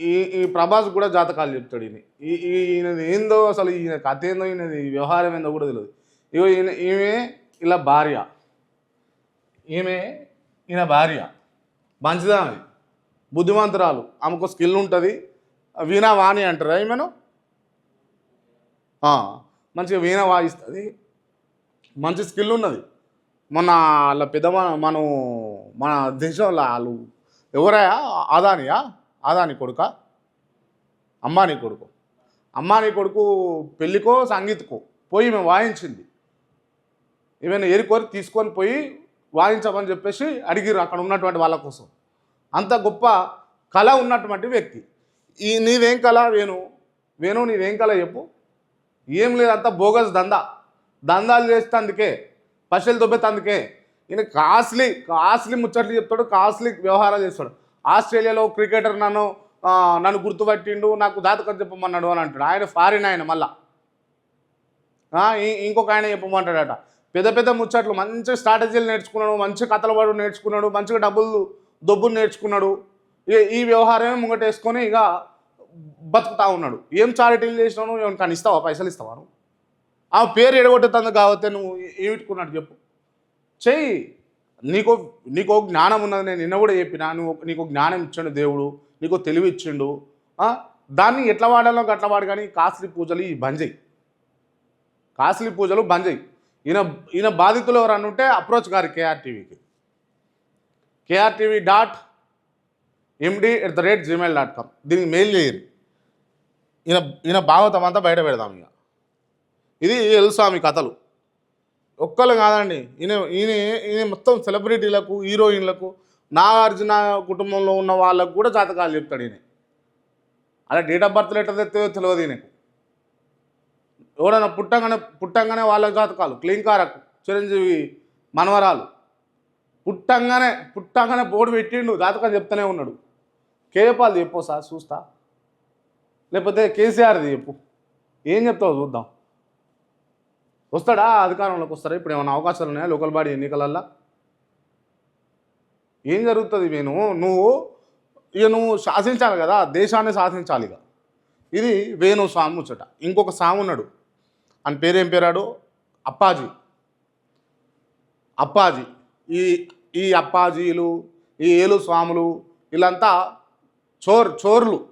ఈ ఈ ప్రభాస్ కూడా జాతకాలు చెప్తాడు ఈయన. ఈ ఈయనది ఏందో అసలు ఈయన కథ ఏందో ఈయనది వ్యవహారం ఏందో కూడా తెలియదు ఇగో ఈయన ఈమె ఇలా భార్య. ఈమె ఈయన భార్య. మంచిదా బుద్ధిమంతురాలు. ఆమెకు స్కిల్ ఉంటుంది. వీణా వాణి అంటారా ఈమెను? మంచిగా వీణ వాయిస్తుంది. మంచి స్కిల్ ఉన్నది. మొన్న వాళ్ళ పెద్ద మనం మన దేశంలో వాళ్ళు ఎవరయా ఆదానియా? ఆదాని కొడుక? అమ్మాని కొడుకు. అమ్మాని కొడుకు పెళ్ళికో సంగీత్కో? పోయి మేము వాయించింది. ఈమెను ఏరికోరి తీసుకొని పోయి వాయించమని చెప్పేసి అడిగిరు అక్కడ ఉన్నటువంటి వాళ్ళ కోసం. అంత గొప్ప కళ ఉన్నటువంటి వ్యక్తి. ఈ నీవేం కళ వేణు? వేణు నీవేం కళ చెప్పు. ఏం లేదు అంత బోగస్ దందా. దందాలు చేస్తందుకే పశువులు దొబ్బేతందుకే. ఈయన కాస్ట్లీ కాస్ట్లీ ముచ్చట్లు చెప్తాడు కాస్ట్లీ వ్యవహారాలు చేస్తాడు. ఆస్ట్రేలియాలో క్రికెటర్ నన్ను నన్ను గుర్తుపట్టిండు నాకు జాతకం చెప్పమన్నాడు అని అంటాడు. ఆయన ఫారిన్ ఆయన మళ్ళా. ఇంకొక ఆయన చెప్పమంటాడట. పెద్ద పెద్ద ముచ్చట్లు మంచి స్ట్రాటజీలు నేర్చుకున్నాడు మంచి కథల పడు నేర్చుకున్నాడు మంచిగా డబ్బులు దొబ్బులు నేర్చుకున్నాడు. ఈ- ఈ వ్యవహారమే ముంగటేసుకొని ఇక బతుకుతా ఉన్నాడు. ఏం చారిటీలు చేసినావు నువ్వు కానీ ఇస్తావా? పైసలు ఇస్తావా నువ్వు? ఆ పేరు ఎడగొట్టుతుంది కాబట్టి నువ్వు ఏమిట్టుకున్నాడు చెప్పు. చెయ్యి. నీకు నీకు జ్ఞానం ఉన్నది నేను నిన్న కూడా చెప్పిన నువ్వు నీకు జ్ఞానం ఇచ్చిండు దేవుడు నీకు తెలివి ఇచ్చిండు దాన్ని ఎట్లా వాడాలో అట్లా వాడు కానీ కాస్ట్లీ పూజలు ఈ బంజయ్ చేయి. కాస్ట్లీ పూజలు బంద్ ఈయన ఈయన బాధితులు ఎవరన్నా ఉంటే అప్రోచ్ గారు కేఆర్టీవీకి. KRTV dot MD at the rate Gmail dot com దీనికి మెయిల్ చేయరు. ఈయన ఈయన భాగవతం అంతా బయట పెడదాం ఇక. ఇది ఎల్స్వామి కథలు. ఒక్కరు కాదండి. ఈయన ఈయన ఈయన మొత్తం సెలబ్రిటీలకు హీరోయిన్లకు నాగార్జున కుటుంబంలో ఉన్న వాళ్ళకు కూడా జాతకాలు చెప్తాడు ఈయన. అలా డేట్ ఆఫ్ బర్త్ లెటర్ తెస్తే తెలియదు ఈయనకు. ఎవడన్నా పుట్టంగానే పుట్టంగానే వాళ్ళ జాతకాలు క్లీంకారకు చిరంజీవి మనవరాలు. పుట్టంగానే పుట్టంగానే బోర్డు పెట్టిండు జాతకం చెప్తూనే ఉన్నాడు. కేపాల్ది చెప్పు సార్ చూస్తా. లేకపోతే కేసీఆర్ది చెప్పు. ఏం చెప్తావు చూద్దాం. వస్తాడా అధికారంలోకి వస్తారా? ఇప్పుడు ఏమైనా అవకాశాలు ఉన్నాయా లోకల్ బాడీ ఎన్నికలల్లో? ఏం జరుగుతుంది నేను నువ్వు ఇక నువ్వు శాసించాలి కదా దేశాన్ని శాసించాలి ఇక. ఇది వేణు స్వామి ముచ్చట. ఇంకొక స్వామి ఉన్నాడు. అని పేరేం పేరాడు? అప్పాజీ. అప్పాజీ. ఈ ఈ అప్పాజీలు ఈ ఏలు స్వాములు వీళ్ళంతా చోర్ చోర్లు.